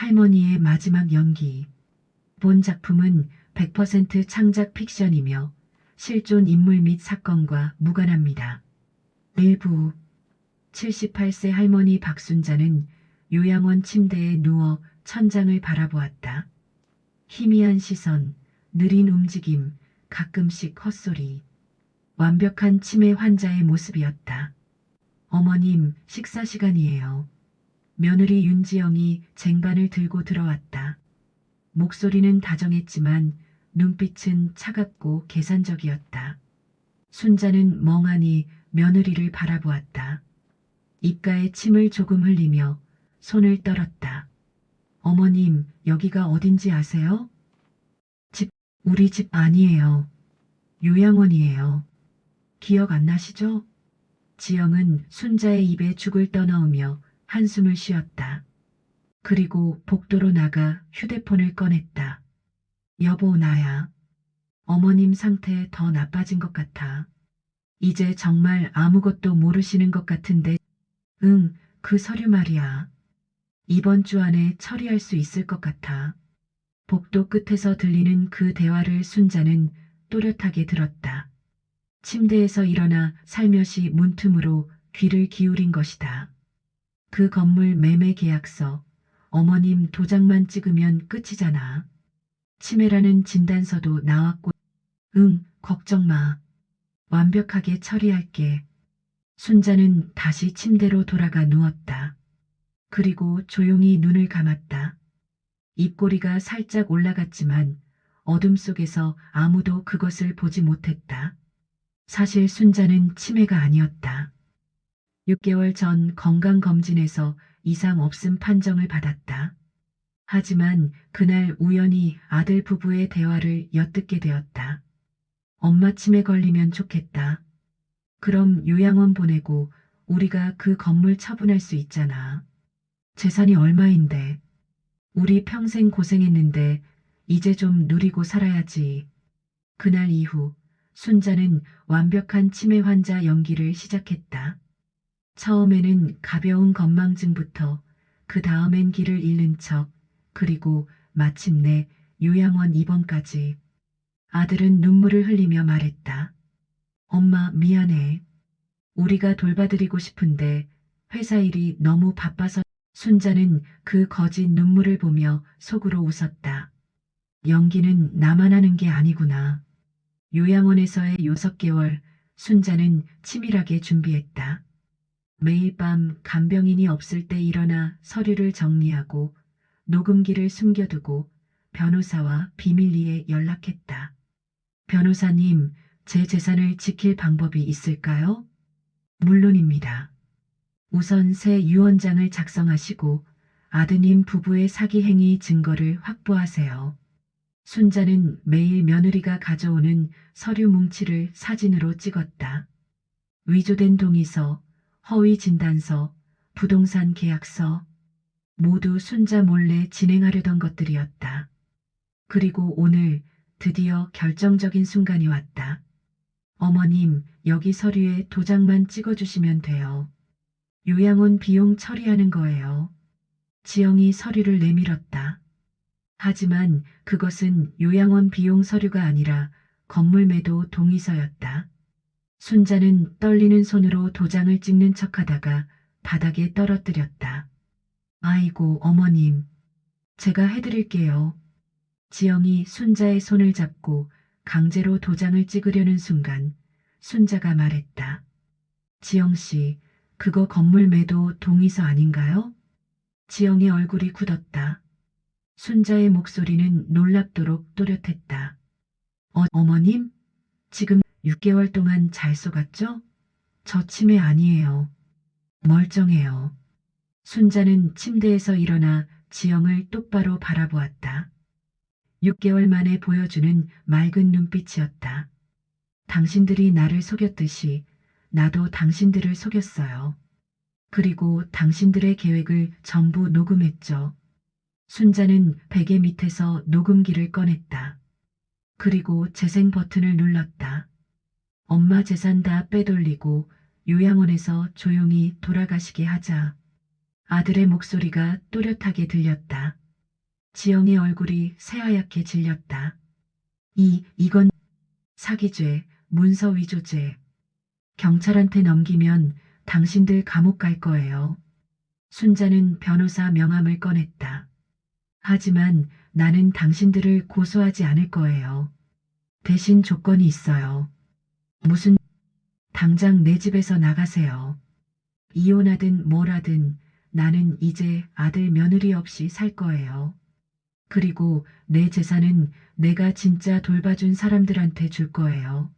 할머니의 마지막 연기. 본 작품은 100% 창작 픽션이며 실존 인물 및 사건과 무관합니다. 일부 78세 할머니 박순자는 요양원 침대에 누워 천장을 바라보았다. 희미한 시선, 느린 움직임, 가끔씩 헛소리. 완벽한 치매 환자의 모습이었다. 어머님, 식사 시간이에요. 며느리 윤지영이 쟁반을 들고 들어왔다. 목소리는 다정했지만 눈빛은 차갑고 계산적이었다. 순자는 멍하니 며느리를 바라보았다. 입가에 침을 조금 흘리며 손을 떨었다. 어머님, 여기가 어딘지 아세요? 집, 우리 집 아니에요. 요양원이에요. 기억 안 나시죠? 지영은 순자의 입에 죽을 떠넣으며 한숨을 쉬었다. 그리고 복도로 나가 휴대폰을 꺼냈다. 여보, 나야. 어머님 상태 더 나빠진 것 같아. 이제 정말 아무것도 모르시는 것 같은데, 응, 그 서류 말이야. 이번 주 안에 처리할 수 있을 것 같아. 복도 끝에서 들리는 그 대화를 순자는 또렷하게 들었다. 침대에서 일어나 살며시 문틈으로 귀를 기울인 것이다. 그 건물 매매 계약서, 어머님 도장만 찍으면 끝이잖아. 치매라는 진단서도 나왔고, 응, 걱정 마. 완벽하게 처리할게. 순자는 다시 침대로 돌아가 누웠다. 그리고 조용히 눈을 감았다. 입꼬리가 살짝 올라갔지만 어둠 속에서 아무도 그것을 보지 못했다. 사실 순자는 치매가 아니었다. 6개월 전 건강검진에서 이상 없음 판정을 받았다. 하지만 그날 우연히 아들 부부의 대화를 엿듣게 되었다. 엄마 치매 걸리면 좋겠다. 그럼 요양원 보내고 우리가 그 건물 처분할 수 있잖아. 재산이 얼마인데. 우리 평생 고생했는데 이제 좀 누리고 살아야지. 그날 이후 순자는 완벽한 치매 환자 연기를 시작했다. 처음에는 가벼운 건망증부터 그 다음엔 길을 잃는 척 그리고 마침내 요양원 입원까지 아들은 눈물을 흘리며 말했다. 엄마 미안해. 우리가 돌봐드리고 싶은데 회사 일이 너무 바빠서 순자는 그 거짓 눈물을 보며 속으로 웃었다. 연기는 나만 하는 게 아니구나. 요양원에서의 6개월 순자는 치밀하게 준비했다. 매일 밤 간병인이 없을 때 일어나 서류를 정리하고 녹음기를 숨겨두고 변호사와 비밀리에 연락했다. 변호사님, 제 재산을 지킬 방법이 있을까요? 물론입니다. 우선 새 유언장을 작성하시고 아드님 부부의 사기 행위 증거를 확보하세요. 순자는 매일 며느리가 가져오는 서류 뭉치를 사진으로 찍었다. 위조된 동의서, 허위 진단서, 부동산 계약서, 모두 순자 몰래 진행하려던 것들이었다. 그리고 오늘 드디어 결정적인 순간이 왔다. 어머님, 여기 서류에 도장만 찍어주시면 돼요. 요양원 비용 처리하는 거예요. 지영이 서류를 내밀었다. 하지만 그것은 요양원 비용 서류가 아니라 건물 매도 동의서였다. 순자는 떨리는 손으로 도장을 찍는 척하다가 바닥에 떨어뜨렸다. 아이고, 어머님. 제가 해드릴게요. 지영이 순자의 손을 잡고 강제로 도장을 찍으려는 순간 순자가 말했다. 지영 씨, 그거 건물 매도 동의서 아닌가요? 지영의 얼굴이 굳었다. 순자의 목소리는 놀랍도록 또렷했다. 어, 어머님? 지금 6개월 동안 잘 속았죠? 저 치매 아니에요. 멀쩡해요. 순자는 침대에서 일어나 지영을 똑바로 바라보았다. 6개월 만에 보여주는 맑은 눈빛이었다. 당신들이 나를 속였듯이 나도 당신들을 속였어요. 그리고 당신들의 계획을 전부 녹음했죠. 순자는 베개 밑에서 녹음기를 꺼냈다. 그리고 재생 버튼을 눌렀다. 엄마 재산 다 빼돌리고 요양원에서 조용히 돌아가시게 하자. 아들의 목소리가 또렷하게 들렸다. 지영의 얼굴이 새하얗게 질렸다. 이, 이건 사기죄, 문서 위조죄. 경찰한테 넘기면 당신들 감옥 갈 거예요. 순자는 변호사 명함을 꺼냈다. 하지만 나는 당신들을 고소하지 않을 거예요. 대신 조건이 있어요. 무슨, 당장 내 집에서 나가세요. 이혼하든 뭘 하든 나는 이제 아들 며느리 없이 살 거예요. 그리고 내 재산은 내가 진짜 돌봐준 사람들한테 줄 거예요.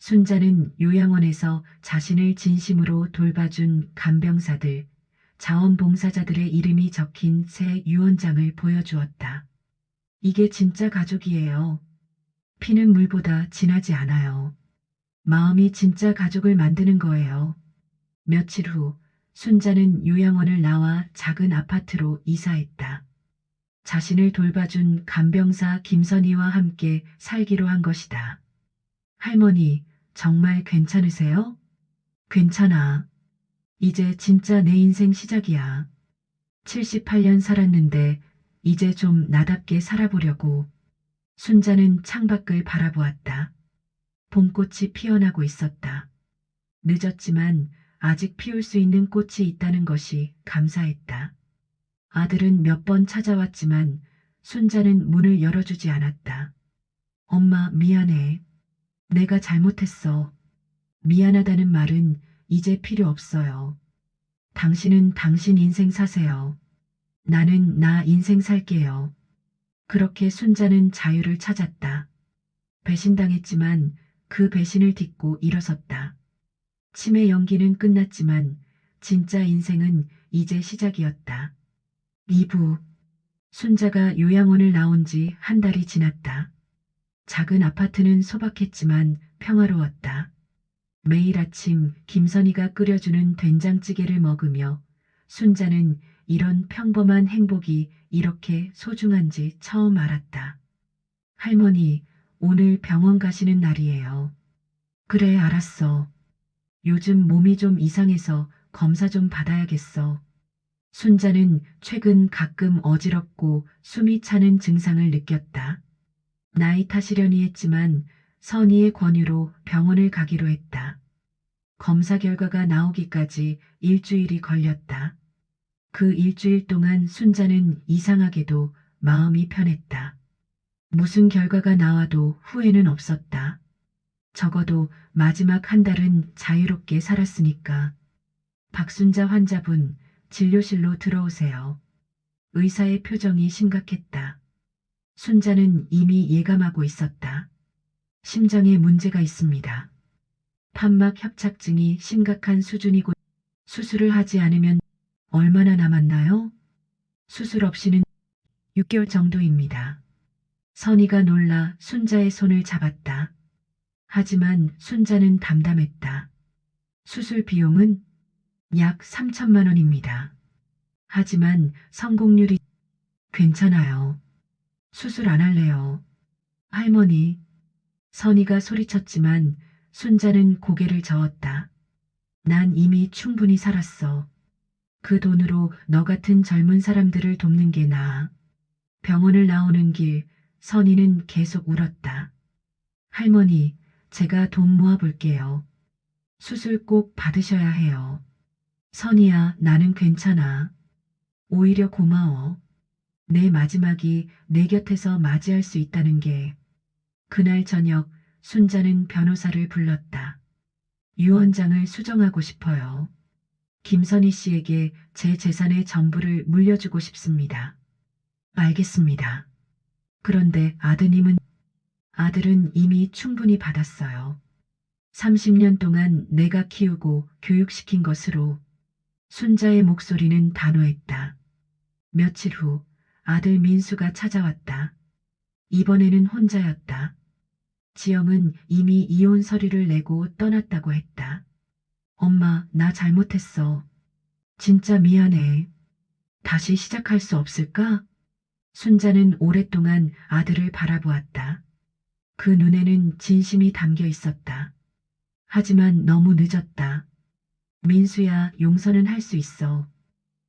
순자는 요양원에서 자신을 진심으로 돌봐준 간병사들, 자원봉사자들의 이름이 적힌 새 유언장을 보여주었다. 이게 진짜 가족이에요. 피는 물보다 진하지 않아요. 마음이 진짜 가족을 만드는 거예요. 며칠 후 순자는 요양원을 나와 작은 아파트로 이사했다. 자신을 돌봐준 간병사 김선희와 함께 살기로 한 것이다. 할머니, 정말 괜찮으세요? 괜찮아. 이제 진짜 내 인생 시작이야. 78년 살았는데 이제 좀 나답게 살아보려고. 순자는 창밖을 바라보았다. 봄꽃이 피어나고 있었다. 늦었지만 아직 피울 수 있는 꽃이 있다는 것이 감사했다. 아들은 몇 번 찾아왔지만 순자는 문을 열어주지 않았다. 엄마, 미안해. 내가 잘못했어. 미안하다는 말은 이제 필요 없어요. 당신은 당신 인생 사세요. 나는 나 인생 살게요. 그렇게 순자는 자유를 찾았다. 배신당했지만 그 배신을 딛고 일어섰다. 치매 연기는 끝났지만 진짜 인생은 이제 시작이었다. 2부 순자가 요양원을 나온 지 한 달이 지났다. 작은 아파트는 소박했지만 평화로웠다. 매일 아침 김선희가 끓여주는 된장찌개를 먹으며 순자는 이런 평범한 행복이 이렇게 소중한지 처음 알았다. 할머니, 오늘 병원 가시는 날이에요. 그래, 알았어. 요즘 몸이 좀 이상해서 검사 좀 받아야겠어. 순자는 최근 가끔 어지럽고 숨이 차는 증상을 느꼈다. 나이 탓이려니 했지만 선의의 권유로 병원을 가기로 했다. 검사 결과가 나오기까지 일주일이 걸렸다. 그 일주일 동안 순자는 이상하게도 마음이 편했다. 무슨 결과가 나와도 후회는 없었다. 적어도 마지막 한 달은 자유롭게 살았으니까. 박순자 환자분, 진료실로 들어오세요. 의사의 표정이 심각했다. 순자는 이미 예감하고 있었다. 심장에 문제가 있습니다. 판막 협착증이 심각한 수준이고 수술을 하지 않으면 얼마나 남았나요? 수술 없이는 6개월 정도입니다. 선희가 놀라 순자의 손을 잡았다. 하지만 순자는 담담했다. 수술 비용은 약 3천만 원입니다. 하지만 성공률이 괜찮아요. 수술 안 할래요. 할머니, 선희가 소리쳤지만 순자는 고개를 저었다. 난 이미 충분히 살았어. 그 돈으로 너 같은 젊은 사람들을 돕는 게 나아. 병원을 나오는 길 선희는 계속 울었다. 할머니, 제가 돈 모아볼게요. 수술 꼭 받으셔야 해요. 선희야, 나는 괜찮아. 오히려 고마워. 내 마지막이 내 곁에서 맞이할 수 있다는 게. 그날 저녁 순자는 변호사를 불렀다. 유언장을 수정하고 싶어요. 김선희 씨에게 제 재산의 전부를 물려주고 싶습니다. 알겠습니다. 그런데 아드님은 아들은 이미 충분히 받았어요. 30년 동안 내가 키우고 교육시킨 것으로 순자의 목소리는 단호했다. 며칠 후 아들 민수가 찾아왔다. 이번에는 혼자였다. 지영은 이미 이혼 서류를 내고 떠났다고 했다. 엄마, 나 잘못했어. 진짜 미안해. 다시 시작할 수 없을까? 순자는 오랫동안 아들을 바라보았다. 그 눈에는 진심이 담겨 있었다. 하지만 너무 늦었다. 민수야, 용서는 할 수 있어.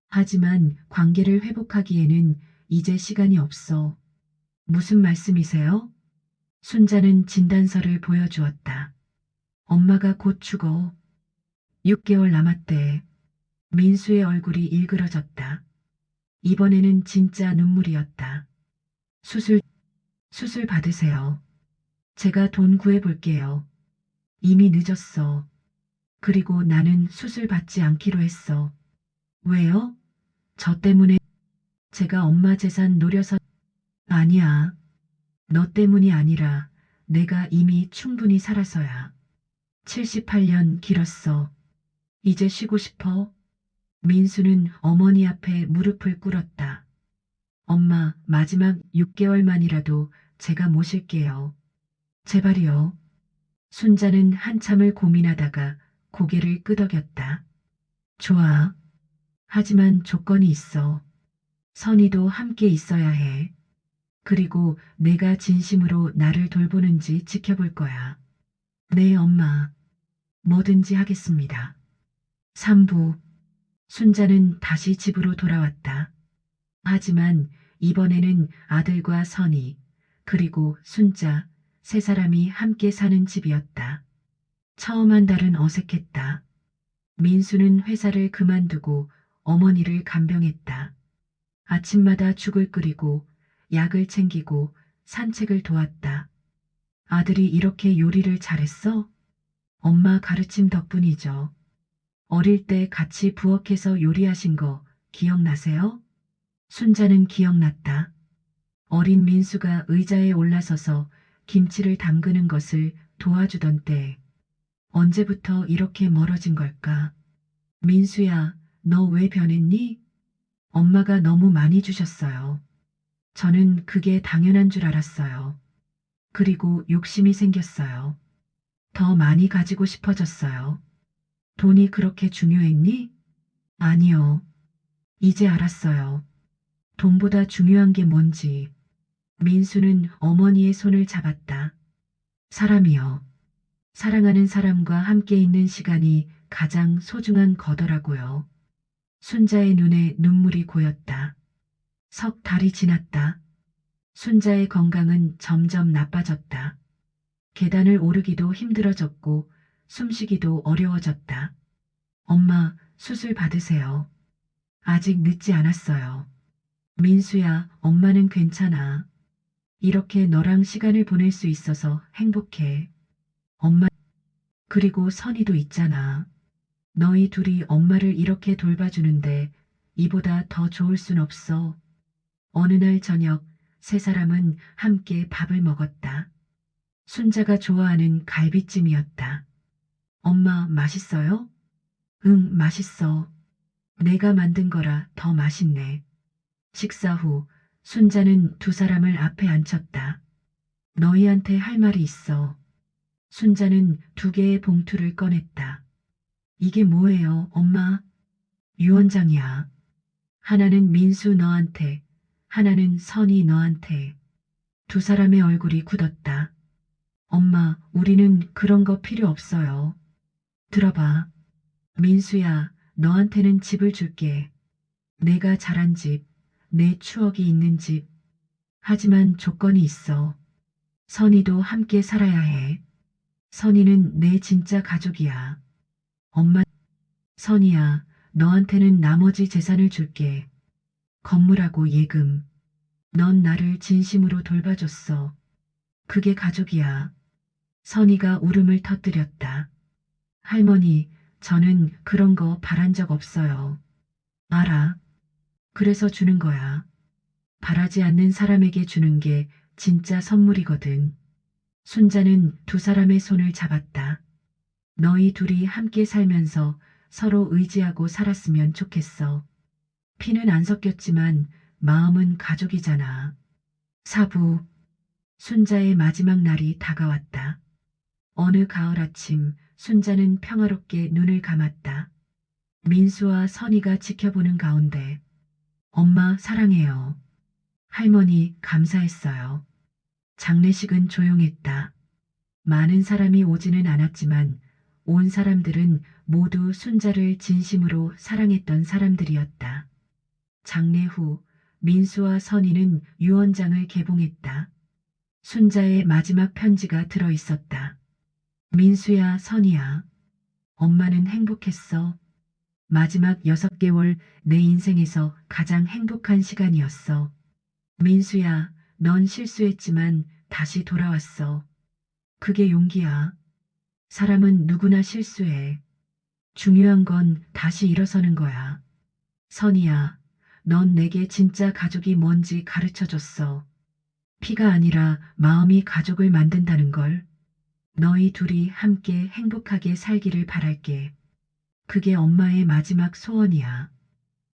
하지만 관계를 회복하기에는 이제 시간이 없어. 무슨 말씀이세요? 순자는 진단서를 보여주었다. 엄마가 곧 죽어. 6개월 남았대. 민수의 얼굴이 일그러졌다. 이번에는 진짜 눈물이었다. 수술, 수술 받으세요. 제가 돈 구해볼게요. 이미 늦었어. 그리고 나는 수술 받지 않기로 했어. 왜요? 저 때문에 제가 엄마 재산 노려서 아니야. 너 때문이 아니라 내가 이미 충분히 살아서야. 78년 길었어. 이제 쉬고 싶어. 민수는 어머니 앞에 무릎을 꿇었다. 엄마, 마지막 6개월만이라도 제가 모실게요. 제발이요. 순자는 한참을 고민하다가 고개를 끄덕였다. 좋아. 하지만 조건이 있어. 선이도 함께 있어야 해. 그리고 내가 진심으로 나를 돌보는지 지켜볼 거야. 네, 엄마. 뭐든지 하겠습니다. 3부. 순자는 다시 집으로 돌아왔다. 하지만 이번에는 아들과 선이, 그리고 순자, 세 사람이 함께 사는 집이었다. 처음 한 달은 어색했다. 민수는 회사를 그만두고 어머니를 간병했다. 아침마다 죽을 끓이고 약을 챙기고 산책을 도왔다. 아들이 이렇게 요리를 잘했어? 엄마 가르침 덕분이죠. 어릴 때 같이 부엌에서 요리하신 거 기억나세요? 순자는 기억났다. 어린 민수가 의자에 올라서서 김치를 담그는 것을 도와주던 때 언제부터 이렇게 멀어진 걸까? 민수야, 너 왜 변했니? 엄마가 너무 많이 주셨어요. 저는 그게 당연한 줄 알았어요. 그리고 욕심이 생겼어요. 더 많이 가지고 싶어졌어요. 돈이 그렇게 중요했니? 아니요. 이제 알았어요. 돈보다 중요한 게 뭔지. 민수는 어머니의 손을 잡았다. 사람이요. 사랑하는 사람과 함께 있는 시간이 가장 소중한 거더라고요. 순자의 눈에 눈물이 고였다. 석 달이 지났다. 순자의 건강은 점점 나빠졌다. 계단을 오르기도 힘들어졌고 숨쉬기도 어려워졌다. 엄마, 수술 받으세요. 아직 늦지 않았어요. 민수야, 엄마는 괜찮아. 이렇게 너랑 시간을 보낼 수 있어서 행복해. 엄마, 그리고 선이도 있잖아. 너희 둘이 엄마를 이렇게 돌봐주는데 이보다 더 좋을 순 없어. 어느 날 저녁 세 사람은 함께 밥을 먹었다. 순자가 좋아하는 갈비찜이었다. 엄마 맛있어요? 응, 맛있어. 내가 만든 거라 더 맛있네. 식사 후 순자는 두 사람을 앞에 앉혔다. 너희한테 할 말이 있어. 순자는 두 개의 봉투를 꺼냈다. 이게 뭐예요, 엄마? 유언장이야. 하나는 민수 너한테, 하나는 선이 너한테. 두 사람의 얼굴이 굳었다. 엄마, 우리는 그런 거 필요 없어요. 들어봐. 민수야, 너한테는 집을 줄게. 내가 자란 집, 내 추억이 있는 집. 하지만 조건이 있어. 선이도 함께 살아야 해. 선이는 내 진짜 가족이야. 엄마, 선이야, 너한테는 나머지 재산을 줄게. 건물하고 예금. 넌 나를 진심으로 돌봐줬어. 그게 가족이야. 선이가 울음을 터뜨렸다. 할머니, 저는 그런 거 바란 적 없어요. 알아. 그래서 주는 거야. 바라지 않는 사람에게 주는 게 진짜 선물이거든. 순자는 두 사람의 손을 잡았다. 너희 둘이 함께 살면서 서로 의지하고 살았으면 좋겠어. 피는 안 섞였지만 마음은 가족이잖아. 사부. 순자의 마지막 날이 다가왔다. 어느 가을 아침 순자는 평화롭게 눈을 감았다. 민수와 선이가 지켜보는 가운데 엄마 사랑해요. 할머니 감사했어요. 장례식은 조용했다. 많은 사람이 오지는 않았지만 온 사람들은 모두 순자를 진심으로 사랑했던 사람들이었다. 장례 후 민수와 선희는 유언장을 개봉했다. 순자의 마지막 편지가 들어 있었다. 민수야, 선희야. 엄마는 행복했어. 마지막 여섯 개월 내 인생에서 가장 행복한 시간이었어. 민수야, 넌 실수했지만 다시 돌아왔어. 그게 용기야. 사람은 누구나 실수해. 중요한 건 다시 일어서는 거야. 선이야, 넌 내게 진짜 가족이 뭔지 가르쳐 줬어. 피가 아니라 마음이 가족을 만든다는 걸. 너희 둘이 함께 행복하게 살기를 바랄게. 그게 엄마의 마지막 소원이야.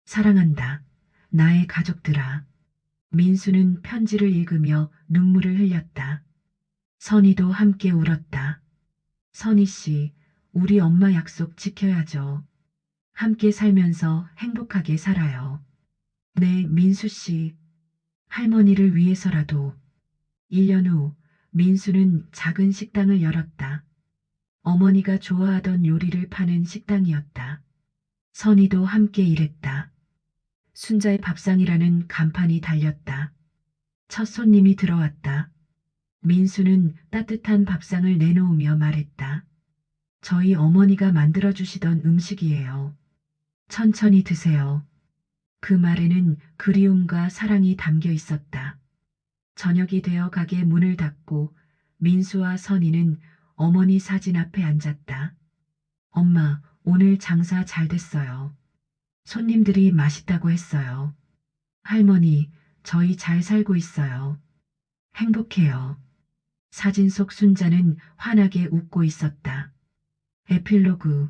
사랑한다. 나의 가족들아. 민수는 편지를 읽으며 눈물을 흘렸다. 선이도 함께 울었다. 선희 씨, 우리 엄마 약속 지켜야죠. 함께 살면서 행복하게 살아요. 네, 민수 씨. 할머니를 위해서라도. 1년 후 민수는 작은 식당을 열었다. 어머니가 좋아하던 요리를 파는 식당이었다. 선희도 함께 일했다. 순자의 밥상이라는 간판이 달렸다. 첫 손님이 들어왔다. 민수는 따뜻한 밥상을 내놓으며 말했다. 저희 어머니가 만들어주시던 음식이에요. 천천히 드세요. 그 말에는 그리움과 사랑이 담겨 있었다. 저녁이 되어 가게 문을 닫고 민수와 선희는 어머니 사진 앞에 앉았다. 엄마, 오늘 장사 잘 됐어요. 손님들이 맛있다고 했어요. 할머니, 저희 잘 살고 있어요. 행복해요. 사진 속 순자는 환하게 웃고 있었다. 에필로그.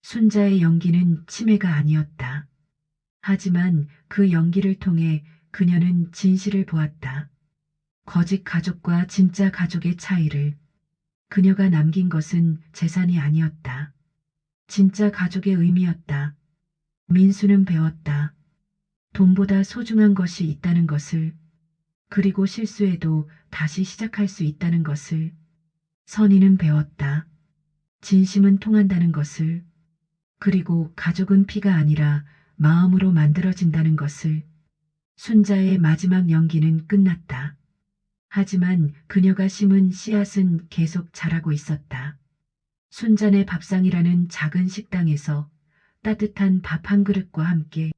순자의 연기는 치매가 아니었다. 하지만 그 연기를 통해 그녀는 진실을 보았다. 거짓 가족과 진짜 가족의 차이를. 그녀가 남긴 것은 재산이 아니었다. 진짜 가족의 의미였다. 민수는 배웠다. 돈보다 소중한 것이 있다는 것을, 그리고 실수해도 다시 시작할 수 있다는 것을, 선희는 배웠다. 진심은 통한다는 것을, 그리고 가족은 피가 아니라 마음으로 만들어진다는 것을, 순자의 마지막 연기는 끝났다. 하지만 그녀가 심은 씨앗은 계속 자라고 있었다. 순잔의 밥상이라는 작은 식당에서 따뜻한 밥 한 그릇과 함께